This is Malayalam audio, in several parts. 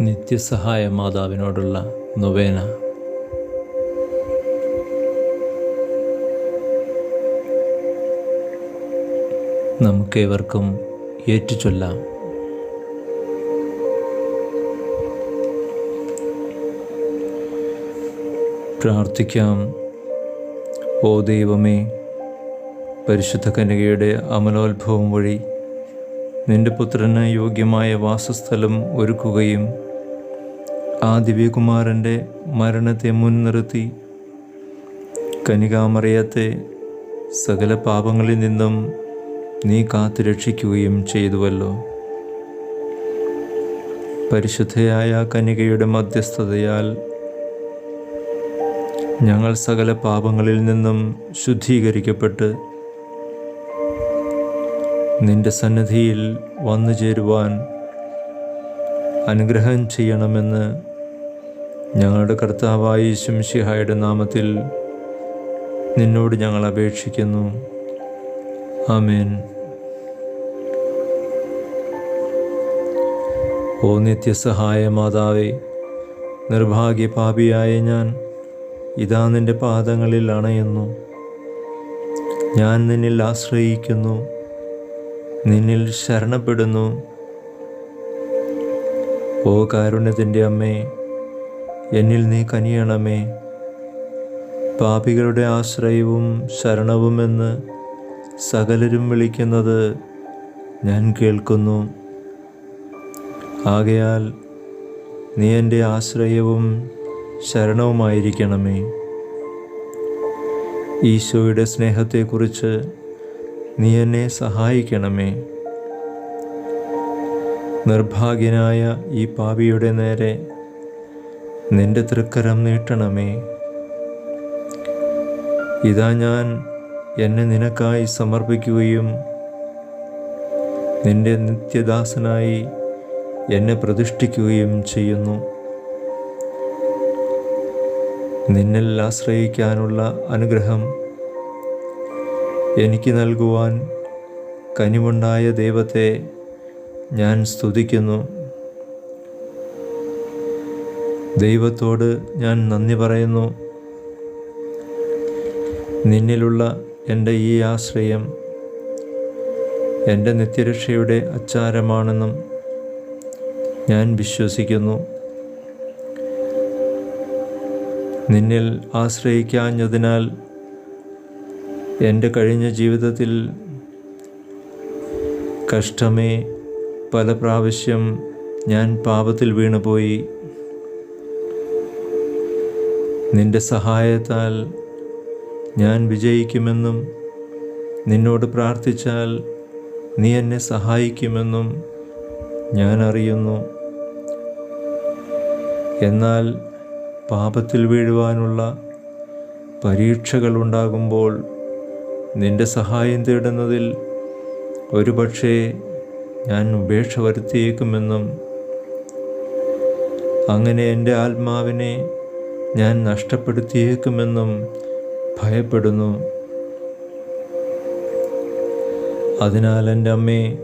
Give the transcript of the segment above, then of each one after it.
നിത്യസഹായ മാതാവിനോടുള്ള നൊവേന. നമുക്കേവർക്കും ഏറ്റുചൊല്ലാം. പ്രാർത്ഥിക്കാം. ഓ ദൈവമേ പരിശുദ്ധ കന്യകയുടെ അമലോത്ഭവം വഴി നിന്റെ പുത്രന് യോഗ്യമായ വാസസ്ഥലം ഒരുക്കുകയും ആ ദിവ്യകുമാരന്റെ മരണത്തെ മുൻനിർത്തി. കനികാമറിയത്തെ സകല പാപങ്ങളിൽ നിന്നും നീ കാത്തു രക്ഷിക്കുകയും ചെയ്തുവല്ലോ. പരിശുദ്ധയായ കനികയുടെ മധ്യസ്ഥതയാൽ ഞങ്ങൾ സകല പാപങ്ങളിൽ നിന്നും ശുദ്ധീകരിക്കപ്പെട്ട് നിന്റെ സന്നിധിയിൽ വന്നു ചേരുവാൻ അനുഗ്രഹം ചെയ്യണമെന്ന് ഞങ്ങളുടെ കർത്താവായ ശംഷിഹായുടെ നാമത്തിൽ നിന്നോട് ഞങ്ങൾ അപേക്ഷിക്കുന്നു. ആമേൻ. ഓ നിത്യസഹായ മാതാവേ നിർഭാഗ്യപാപിയായ ഞാൻ ഇതാ നിന്റെ പാദങ്ങളിൽ അണയുന്നു. ഞാൻ നിന്നിൽ ആശ്രയിക്കുന്നു. നിന്നിൽ ശരണപ്പെടുന്നു. ഓ കാരുണ്യത്തിന്റെ അമ്മേ എന്നിൽ നീ കനിയണമേ. പാപികളുടെ ആശ്രയവും ശരണവുമെന്ന് സകലരും വിളിക്കുന്നത് ഞാൻ കേൾക്കുന്നു. ആകയാൽ നീ എന്റെ ആശ്രയവും ശരണവുമായിരിക്കണമേ. ഈശോയുടെ സ്നേഹത്തെക്കുറിച്ച് നീ എന്നെ സഹായിക്കണമേ. നിർഭാഗ്യനായ ഈ പാപിയുടെ നേരെ നിന്റെ തൃക്കരം നീട്ടണമേ. ഇതാ ഞാൻ എന്നെ നിനക്കായി സമർപ്പിക്കുകയും നിന്റെ നിത്യദാസനായി എന്നെ പ്രതിഷ്ഠിക്കുകയും ചെയ്യുന്നു. നിന്നിൽ ആശ്രയിക്കാനുള്ള അനുഗ്രഹം എനിക്ക് നൽകുവാൻ കനിവുണ്ടായ ദൈവത്തെ ഞാൻ സ്തുതിക്കുന്നു. ദൈവത്തോട് ഞാൻ നന്ദി പറയുന്നു. നിന്നിലുള്ള എന്റെ ഈ ആശ്രയം എന്റെ നിത്യരക്ഷയുടെ അച്ചാരമാണെന്നും ഞാൻ വിശ്വസിക്കുന്നു. നിന്നിൽ ആശ്രയിക്കാഞ്ഞതിനാൽ എന്റെ കഴിഞ്ഞ ജീവിതത്തിൽ കഷ്ടമേ പല പ്രാവശ്യം ഞാൻ പാപത്തിൽ വീണുപോയി. നിന്റെ സഹായത്താൽ ഞാൻ വിജയിക്കുമെന്നും നിന്നോട് പ്രാർത്ഥിച്ചാൽ നീ എന്നെ സഹായിക്കുമെന്നും ഞാൻ അറിയുന്നു. എന്നാൽ പാപത്തിൽ വീഴുവാനുള്ള പരീക്ഷകൾ ഉണ്ടാകുമ്പോൾ നിന്റെ സഹായം തേടുന്നതിൽ ഒരുപക്ഷേ ഞാൻ ഉപേക്ഷ വരുത്തിയേക്കുമെന്നും അങ്ങനെ എന്റെ ആത്മാവിനെ ഞാൻ നഷ്ടപ്പെടുത്തിയേക്കുമെന്നും ഭയപ്പെടുന്നു. അതിനാൽ എന്റെ അമ്മേ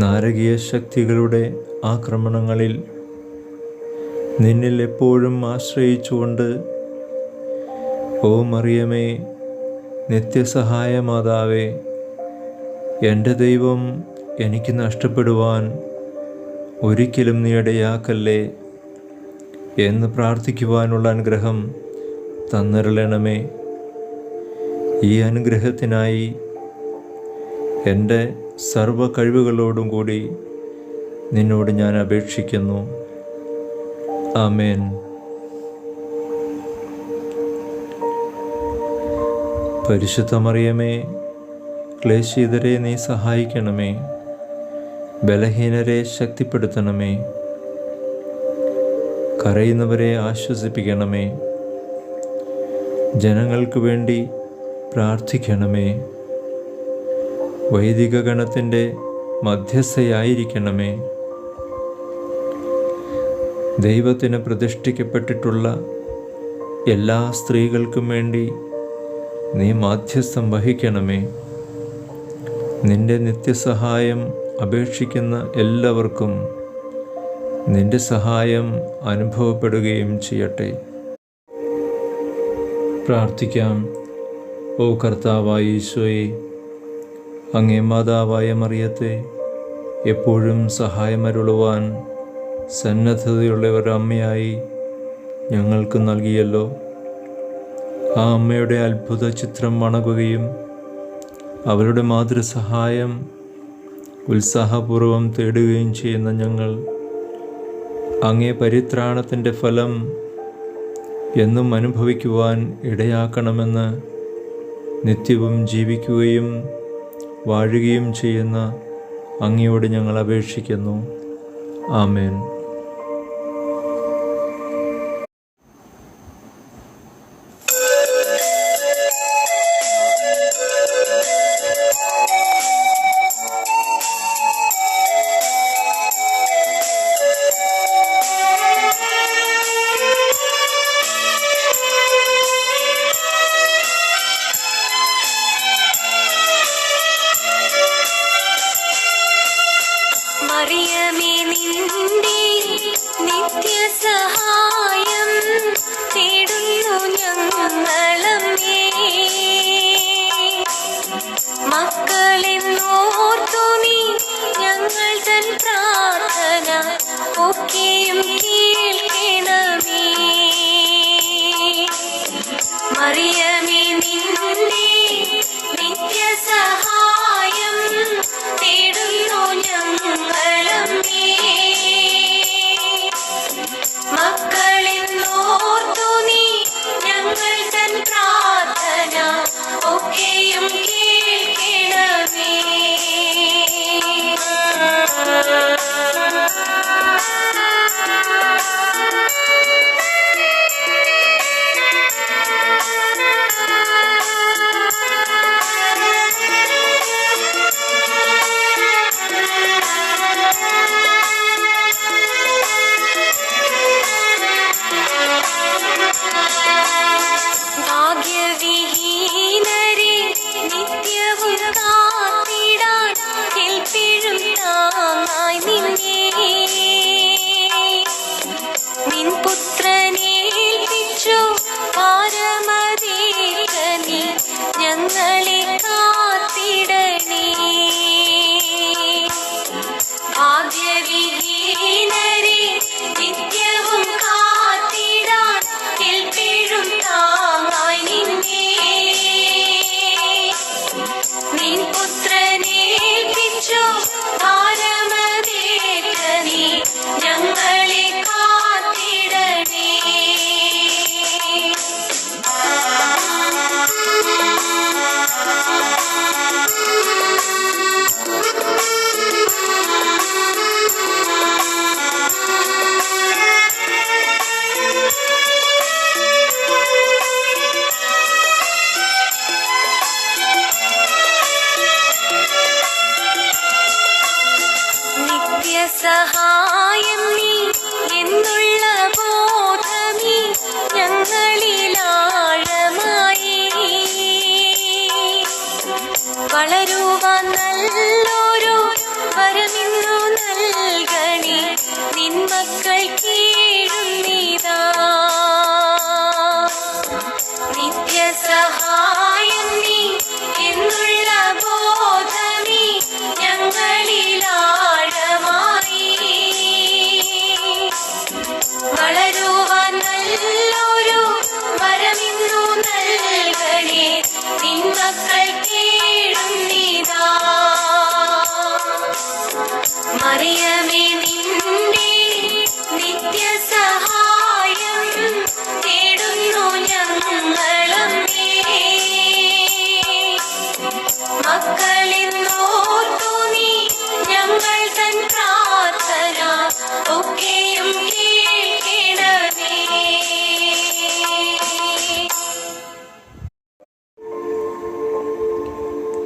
നാരകീയ ശക്തികളുടെ ആക്രമണങ്ങളിൽ നിന്നിൽ എപ്പോഴും ആശ്രയിച്ചുകൊണ്ട് ഓ മറിയമേ നിത്യസഹായ മാതാവേ എന്റെ ദൈവം എനിക്ക് നഷ്ടപ്പെടുവാൻ ഒരിക്കലും നീ ഇടയാക്കല്ലേ? എന്ന് പ്രാർത്ഥിക്കുവാനുള്ള അനുഗ്രഹം തന്നിരളണമേ. ഈ അനുഗ്രഹത്തിനായി എന്റെ സർവ കഴിവുകളോടും കൂടി നിന്നോട് ഞാൻ അപേക്ഷിക്കുന്നു. ആമേൻ. പരിശുദ്ധ മറിയമേ ക്ലേശിതരെ നീ സഹായിക്കണമേ. ബലഹീനരെ ശക്തിപ്പെടുത്തണമേ. കരയുന്നവരെ ആശ്വസിപ്പിക്കണമേ. ജനങ്ങൾക്ക് വേണ്ടി പ്രാർത്ഥിക്കണമേ. വൈദിക ഗണത്തിന്റെ മധ്യസ്ഥയായിരിക്കണമേ. ദൈവത്തിന് പ്രതിഷ്ഠിക്കപ്പെട്ടിട്ടുള്ള എല്ലാ സ്ത്രീകൾക്കും വേണ്ടി നീ മാധ്യസ്ഥം വഹിക്കണമേ. നിന്റെ നിത്യസഹായം അപേക്ഷിക്കുന്ന എല്ലാവർക്കും നിന്റെ സഹായം അനുഭവപ്പെടുകയും ചെയ്യട്ടെ. പ്രാർത്ഥിക്കാം. ഓ കർത്താവായ ഈശോയെ അങ്ങേ മാതാവായ മറിയത്തെ എപ്പോഴും സഹായമരുളുവാൻ സന്നദ്ധതയുള്ള ഒരമ്മയായി ഞങ്ങൾക്ക് നൽകിയല്ലോ. ആ അമ്മയുടെ അത്ഭുത ചിത്രം വണങ്ങുകയും അവരുടെ മാതൃസഹായം ഉത്സാഹപൂർവം തേടുകയും ചെയ്യുന്ന ഞങ്ങൾ അങ്ങേ പരിത്രാണത്തിന്റെ ഫലം എന്നും അനുഭവിക്കുവാൻ ഇടയാക്കണമെന്ന് നിത്യവും ജീവിക്കുകയും വാഴുകയും ചെയ്യുന്ന അങ്ങയോട് ഞങ്ങൾ അപേക്ഷിക്കുന്നു. ആമേൻ. നിത്യസഹായം നീ എന്നുള്ള ബോധമീ ഞങ്ങളിലാഴമായി. വളരുവാൻ നല്ലൊരു വരമിന്നു നൽകണി നിൻ മക്കൾ കീഴുന്നിതാ നിത്യസഹായം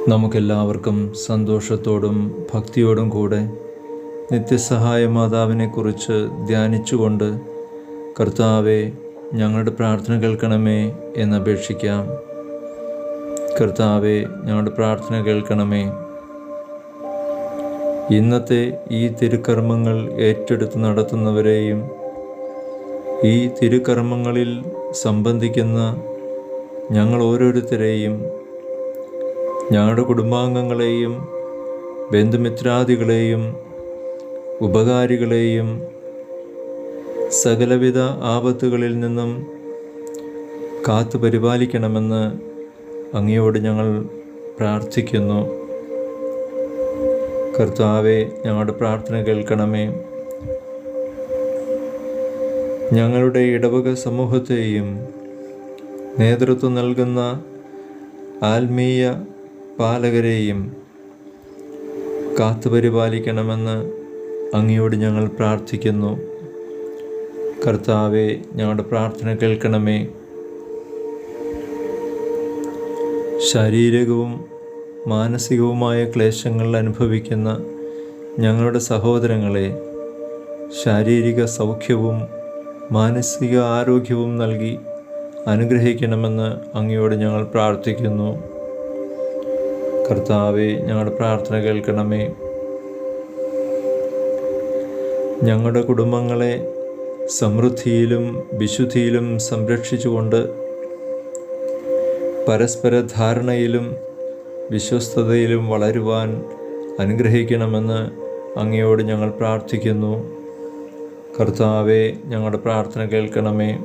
നമുക്കെല്ലാവർക്കും സന്തോഷത്തോടും ഭക്തിയോടും കൂടെ നിത്യസഹായ മാതാവിനെക്കുറിച്ച് ധ്യാനിച്ചുകൊണ്ട് കർത്താവെ ഞങ്ങളുടെ പ്രാർത്ഥന കേൾക്കണമേ എന്നപേക്ഷിക്കാം കർത്താവെ ഞങ്ങളുടെ പ്രാർത്ഥന കേൾക്കണമേ. ഇന്നത്തെ ഈ തിരുക്കർമ്മങ്ങൾ ഏറ്റെടുത്ത് നടത്തുന്നവരെയും ഈ തിരുക്കർമ്മങ്ങളിൽ സംബന്ധിക്കുന്ന ഞങ്ങൾ ഓരോരുത്തരെയും ഞങ്ങളുടെ കുടുംബാംഗങ്ങളെയും ബന്ധുമിത്രാദികളെയും ഉപകാരികളെയും സകലവിധ ആപത്തുകളിൽ നിന്നും കാത്തു പരിപാലിക്കണമെന്ന് അങ്ങയോട് ഞങ്ങൾ പ്രാർത്ഥിക്കുന്നു. കർത്താവെ ഞങ്ങളുടെ പ്രാർത്ഥന കേൾക്കണമേ. ഞങ്ങളുടെ ഇടവക സമൂഹത്തെയും നേതൃത്വം നൽകുന്ന ആത്മീയ പാലകരെയും കാത്തുപരിപാലിക്കണമെന്ന് അങ്ങയോട് ഞങ്ങൾ പ്രാർത്ഥിക്കുന്നു. കർത്താവെ ഞങ്ങളുടെ പ്രാർത്ഥന കേൾക്കണമേ. ശാരീരികവും മാനസികവുമായ ക്ലേശങ്ങൾ അനുഭവിക്കുന്ന ഞങ്ങളുടെ സഹോദരങ്ങളെ ശാരീരിക സൗഖ്യവും മാനസിക ആരോഗ്യവും നൽകി അനുഗ്രഹിക്കണമെന്ന് അങ്ങയോട് ഞങ്ങൾ പ്രാർത്ഥിക്കുന്നു. കർത്താവെ ഞങ്ങളുടെ പ്രാർത്ഥന കേൾക്കണമേ. ഞങ്ങളുടെ കുടുംബങ്ങളെ സമൃദ്ധിയിലും വിശുദ്ധിയിലും സംരക്ഷിച്ചുകൊണ്ട് പരസ്പര ധാരണയിലും വിശ്വസ്തതയിലും വളരുവാൻ അനുഗ്രഹിക്കണമെന്ന് അങ്ങയോട് ഞങ്ങൾ പ്രാർത്ഥിക്കുന്നു. കർത്താവെ ഞങ്ങളുടെ പ്രാർത്ഥന കേൾക്കണമേ.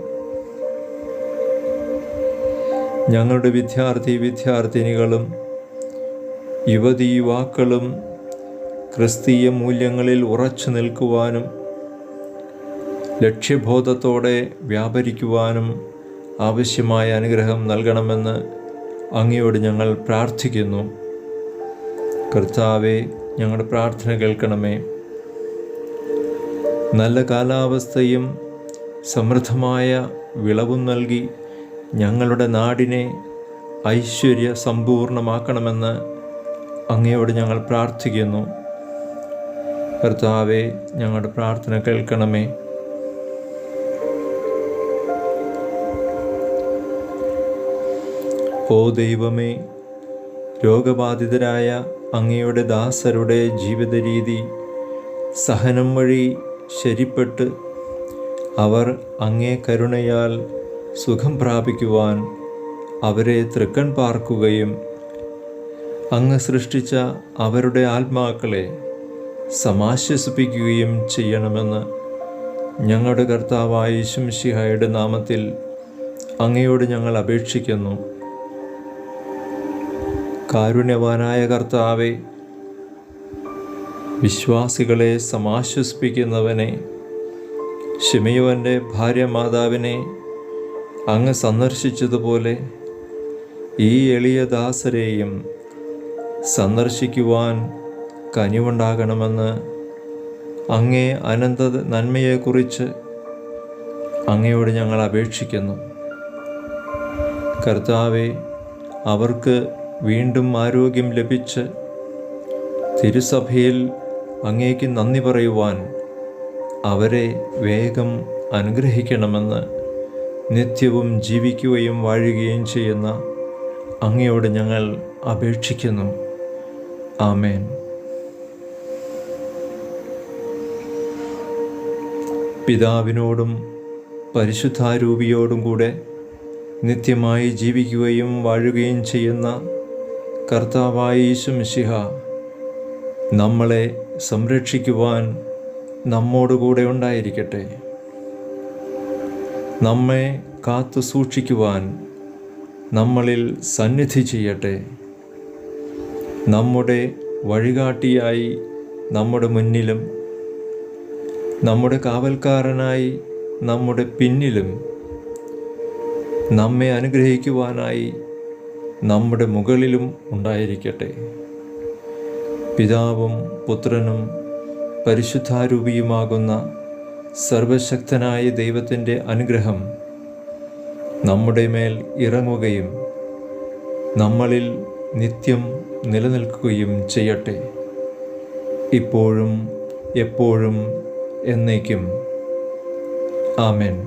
ഞങ്ങളുടെ വിദ്യാർത്ഥി വിദ്യാർത്ഥിനികളും യുവതി യുവാക്കളും ക്രിസ്തീയ മൂല്യങ്ങളിൽ ഉറച്ചു നിൽക്കുവാനും ലക്ഷ്യബോധത്തോടെ വ്യാപരിക്കുവാനും ആവശ്യമായ അനുഗ്രഹം നൽകണമെന്ന് അങ്ങയോട് ഞങ്ങൾ പ്രാർത്ഥിക്കുന്നു. കർത്താവെ ഞങ്ങളുടെ പ്രാർത്ഥന കേൾക്കണമേ. നല്ല കാലാവസ്ഥയും സമൃദ്ധമായ വിളവും നൽകി ഞങ്ങളുടെ നാടിനെ ഐശ്വര്യ സമ്പൂർണമാക്കണമെന്ന് അങ്ങയോട് ഞങ്ങൾ പ്രാർത്ഥിക്കുന്നു. കർത്താവെ ഞങ്ങളുടെ പ്രാർത്ഥന കേൾക്കണമേ. ഓ ദൈവമേ രോഗബാധിതരായ അങ്ങയുടെ ദാസരുടെ ജീവിത രീതി സഹനം വഴി ശരിപ്പെട്ട് അവർ അങ്ങേ കരുണയാൽ സുഖം പ്രാപിക്കുവാൻ അവരെ തൃക്കൺ പാർക്കുകയും അങ്ങ് സൃഷ്ടിച്ച അവരുടെ ആത്മാക്കളെ സമാശ്വസിപ്പിക്കുകയും ചെയ്യണമെന്ന് ഞങ്ങളുടെ കർത്താവായ ശംഷിഹായുടെ നാമത്തിൽ അങ്ങയോട് ഞങ്ങൾ അപേക്ഷിക്കുന്നു. കാരുണ്യവാനായ കർത്താവെ വിശ്വാസികളെ സമാശ്വസിപ്പിക്കുന്നവനെ ഷിമയോന്റെ ഭാര്യ മാതാവിനെ അങ്ങ് സന്ദർശിച്ചതുപോലെ ഈ എളിയ ദാസരെയും സന്ദർശിക്കുവാൻ കനിവുണ്ടാകണമെന്ന് അങ്ങേ അനന്ത നന്മയെക്കുറിച്ച് അങ്ങയോട് ഞങ്ങൾ അപേക്ഷിക്കുന്നു. കർത്താവെ അവർക്ക് വീണ്ടും ആരോഗ്യം ലഭിച്ച് തിരുസഭയിൽ അങ്ങേക്ക് നന്ദി പറയുവാൻ അവരെ വേഗം അനുഗ്രഹിക്കണമെന്ന് നിത്യവും ജീവിക്കുകയും വാഴുകയും ചെയ്യുന്ന അങ്ങയോട് ഞങ്ങൾ അപേക്ഷിക്കുന്നു. ആമേൻ. പിതാവിനോടും പരിശുദ്ധാരൂപിയോടും കൂടെ നിത്യമായി ജീവിക്കുകയും വാഴുകയും ചെയ്യുന്ന കർത്താവായ യേശുമിശിഹ നമ്മളെ സംരക്ഷിക്കുവാൻ നമ്മോടുകൂടെ ഉണ്ടായിരിക്കട്ടെ. നമ്മെ കാത്തു സൂക്ഷിക്കുവാൻ നമ്മളിൽ സന്നിധി ചെയ്യട്ടെ. നമ്മുടെ വഴികാട്ടിയായി നമ്മുടെ മുന്നിലും നമ്മുടെ കാവൽക്കാരനായി നമ്മുടെ പിന്നിലും നമ്മെ അനുഗ്രഹിക്കുവാനായി നമ്മുടെ മുകളിലും ഉണ്ടായിരിക്കട്ടെ. പിതാവും പുത്രനും പരിശുദ്ധാരൂപിയുമാകുന്ന സർവശക്തനായ ദൈവത്തിന്റെ അനുഗ്രഹം നമ്മുടെ മേൽ ഇറങ്ങുകയും നമ്മളിൽ നിത്യം നിലനിൽക്കുകയും ചെയ്യട്ടെ. ഇപ്പോഴും എപ്പോഴും എന്നേക്കും. ആമേൻ.